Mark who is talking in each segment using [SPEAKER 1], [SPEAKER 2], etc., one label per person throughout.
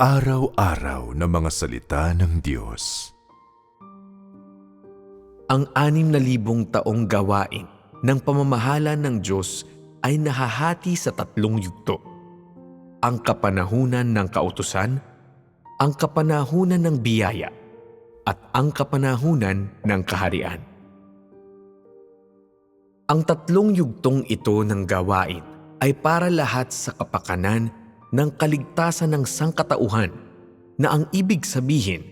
[SPEAKER 1] Pang-araw-araw na mga salita ng Diyos.
[SPEAKER 2] Ang anim na libong taong gawain ng pamamahala ng Diyos ay nahahati sa tatlong yugto. Ang kapanahunan ng kautusan, ang kapanahunan ng biyaya, at ang kapanahunan ng kaharian. Ang tatlong yugtong ito ng gawain ay para lahat sa kapakanan ng kaligtasan ng sangkatauhan na ang ibig sabihin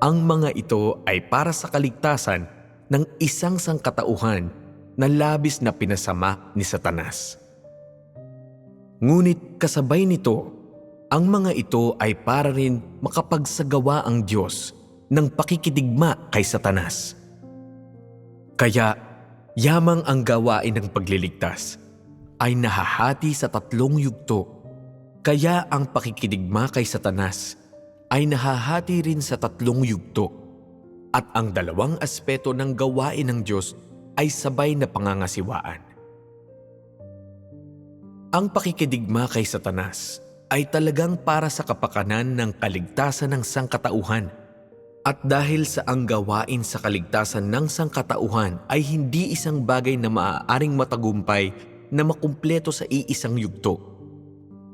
[SPEAKER 2] ang mga ito ay para sa kaligtasan ng isang sangkatauhan na labis na pinasama ni Satanas. Ngunit kasabay nito, ang mga ito ay para rin makapagsagawa ang Diyos ng pakikidigma kay Satanas. Kaya, yamang ang gawain ng pagliligtas ay nahahati sa tatlong yugto. Kaya ang pakikidigma kay Satanas ay nahahati rin sa tatlong yugto at ang dalawang aspeto ng gawain ng Diyos ay sabay na pangangasiwaan. Ang pakikidigma kay Satanas ay talagang para sa kapakanan ng kaligtasan ng sangkatauhan. At dahil sa ang gawain sa kaligtasan ng sangkatauhan ay hindi isang bagay na maaaring matagumpay na makumpleto sa iisang yugto.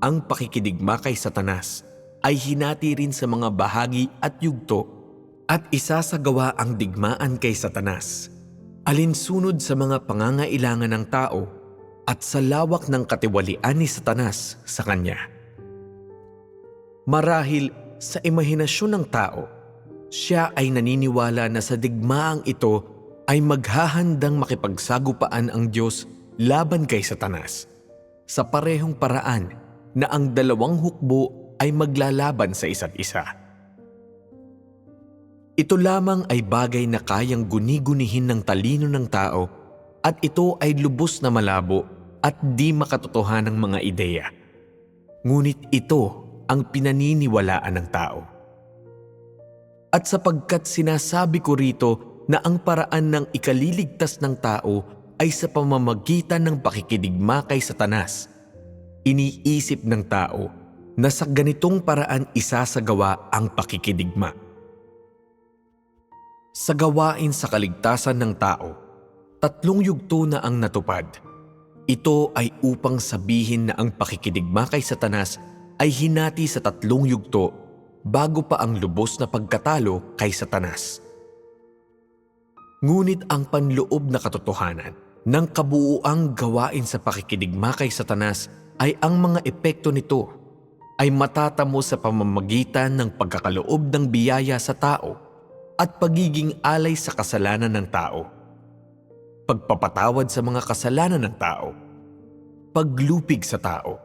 [SPEAKER 2] Ang pakikidigma kay Satanas ay hinati rin sa mga bahagi at yugto at isasagawa ang digmaan kay Satanas. Alinsunod sa mga pangangailangan ng tao at sa lawak ng katiwalian ni Satanas sa kanya. Marahil sa imahinasyon ng tao, siya ay naniniwala na sa digmaang ito ay maghahandang makipagsagupaan ang Diyos laban kay Satanas sa parehong paraan na ang dalawang hukbo ay maglalaban sa isa't isa. Ito lamang ay bagay na kayang guni-gunihin ng talino ng tao at ito ay lubos na malabo at di makatotohanan ng mga ideya. Ngunit ito ang pinaniniwalaan ng tao. At sapagkat sinasabi ko rito na ang paraan ng ikaliligtas ng tao ay sa pamamagitan ng pakikidigma kay Satanas, iniisip ng tao na sa ganitong paraan isasagawa ang pakikidigma. Sa gawain sa kaligtasan ng tao, tatlong yugto na ang natupad. Ito ay upang sabihin na ang pakikidigma kay Satanas ay hinati sa tatlong yugto bago pa ang lubos na pagkatalo kay Satanas. Ngunit ang panloob na katotohanan ng kabuuang gawain sa pakikidigma kay Satanas ay ang mga epekto nito ay matatamo sa pamamagitan ng pagkakaloob ng biyaya sa tao at pagiging alay sa kasalanan ng tao. Pagpapatawad sa mga kasalanan ng tao. Paglupig sa tao.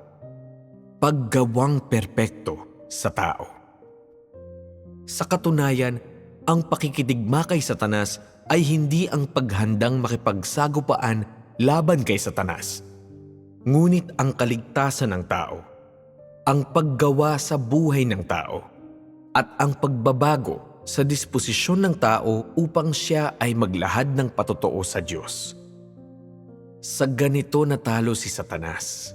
[SPEAKER 2] Paggawang perpekto sa tao. Sa katunayan, ang pakikidigma kay Satanas ay hindi ang paghandang makipagsagupaan laban kay Satanas, ngunit ang kaligtasan ng tao, ang paggawa sa buhay ng tao, at ang pagbabago sa disposisyon ng tao upang siya ay maglahad ng patotoo sa Diyos. Sa ganito natalo si Satanas.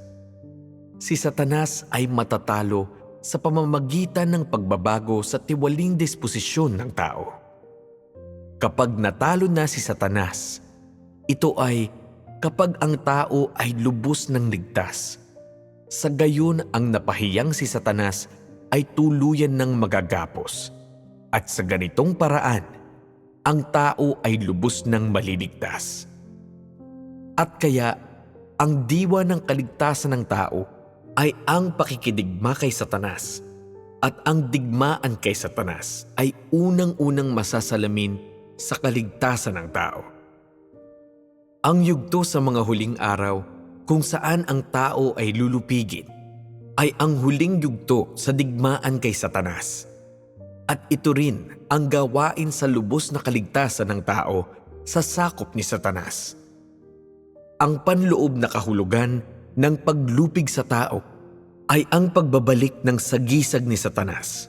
[SPEAKER 2] Si Satanas ay matatalo sa pamamagitan ng pagbabago sa tiwaling disposisyon ng tao. Kapag natalo na si Satanas, ito ay kapag ang tao ay lubos ng ligtas. Sa gayon ang napahiyang si Satanas ay tuluyan ng magagapos at sa ganitong paraan, ang tao ay lubos ng maliligtas. At kaya, ang diwa ng kaligtasan ng tao ay ang pakikidigma kay Satanas. At ang digmaan kay Satanas ay unang-unang masasalamin sa kaligtasan ng tao. Ang yugto sa mga huling araw kung saan ang tao ay lulupigin ay ang huling yugto sa digmaan kay Satanas at ito rin ang gawain sa lubos na kaligtasan ng tao sa sakop ni Satanas. Ang panloob na kahulugan ng paglupig sa tao ay ang pagbabalik ng sagisag ni Satanas.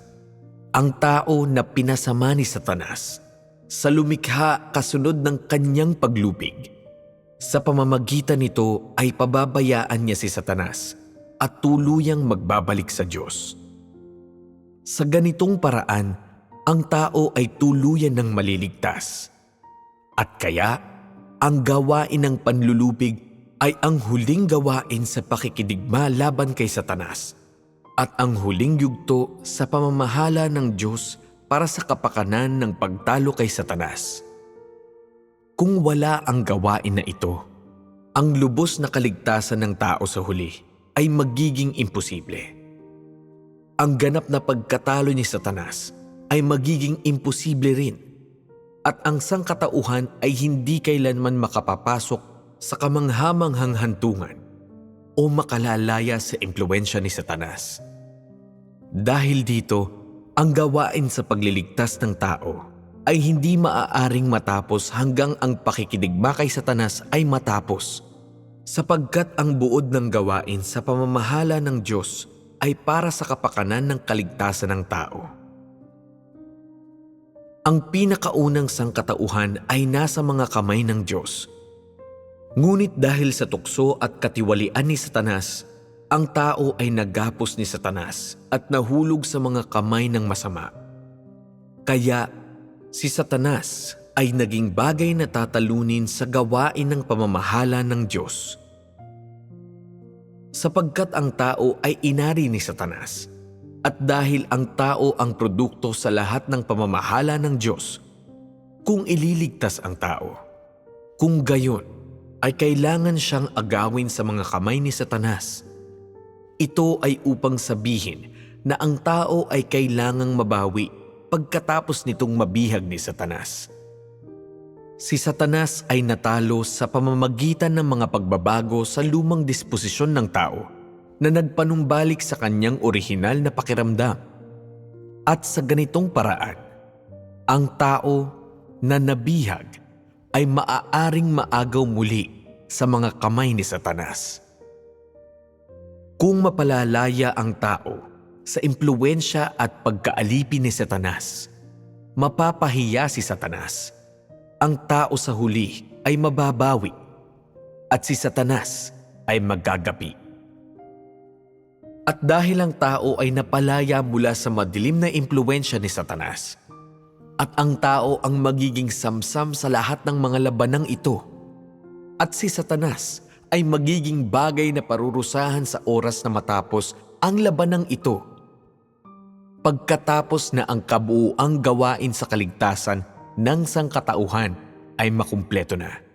[SPEAKER 2] Ang tao na pinasama ni Satanas sa lumikha kasunod ng kanyang paglupig. Sa pamamagitan nito ay pababayaan niya si Satanas at tuluyang magbabalik sa Diyos. Sa ganitong paraan, ang tao ay tuluyan ng maliligtas. At kaya, ang gawain ng panlulupig ay ang huling gawain sa pakikidigma laban kay Satanas at ang huling yugto sa pamamahala ng Diyos para sa kapakanan ng pagtalo kay Satanas. Kung wala ang gawain na ito, ang lubos na kaligtasan ng tao sa huli ay magiging imposible. Ang ganap na pagkatalo ni Satanas ay magiging imposible rin at ang sangkatauhan ay hindi kailanman makapapasok sa kamanghamanghang hantungan o makalalaya sa impluensya ni Satanas. Dahil dito, ang gawain sa pagliligtas ng tao ay hindi maaaring matapos hanggang ang pakikidigma kay Satanas ay matapos sapagkat ang buod ng gawain sa pamamahala ng Diyos ay para sa kapakanan ng kaligtasan ng tao. Ang pinakaunang sangkatauhan ay nasa mga kamay ng Diyos. Ngunit dahil sa tukso at katiwalian ni Satanas, ang tao ay nagapos ni Satanas at nahulog sa mga kamay ng masama. Kaya si Satanas ay naging bagay na tatalunin sa gawain ng pamamahala ng Diyos. Sapagkat ang tao ay inari ni Satanas at dahil ang tao ang produkto sa lahat ng pamamahala ng Diyos, kung ililigtas ang tao, kung gayon ay kailangan siyang agawin sa mga kamay ni Satanas. Ito ay upang sabihin na ang tao ay kailangang mabawi pagkatapos nitong mabihag ni Satanas. Si Satanas ay natalo sa pamamagitan ng mga pagbabago sa lumang disposisyon ng tao na nagpanumbalik sa kanyang orihinal na pakiramdam. At sa ganitong paraan, ang tao na nabihag ay maaaring maagaw muli sa mga kamay ni Satanas. Kung mapalalaya ang tao sa impluensya at pagkaalipin ni Satanas, mapapahiya si Satanas. Ang tao sa huli ay mababawi at si Satanas ay magagapi. At dahil ang tao ay napalaya mula sa madilim na impluensya ni Satanas, at ang tao ang magiging samsam sa lahat ng mga labanang ito, at si Satanas ay magiging bagay na parurusahan sa oras na matapos ang labanang ito. Pagkatapos na ang kabuuang gawain sa kaligtasan ng sangkatauhan ay makumpleto na.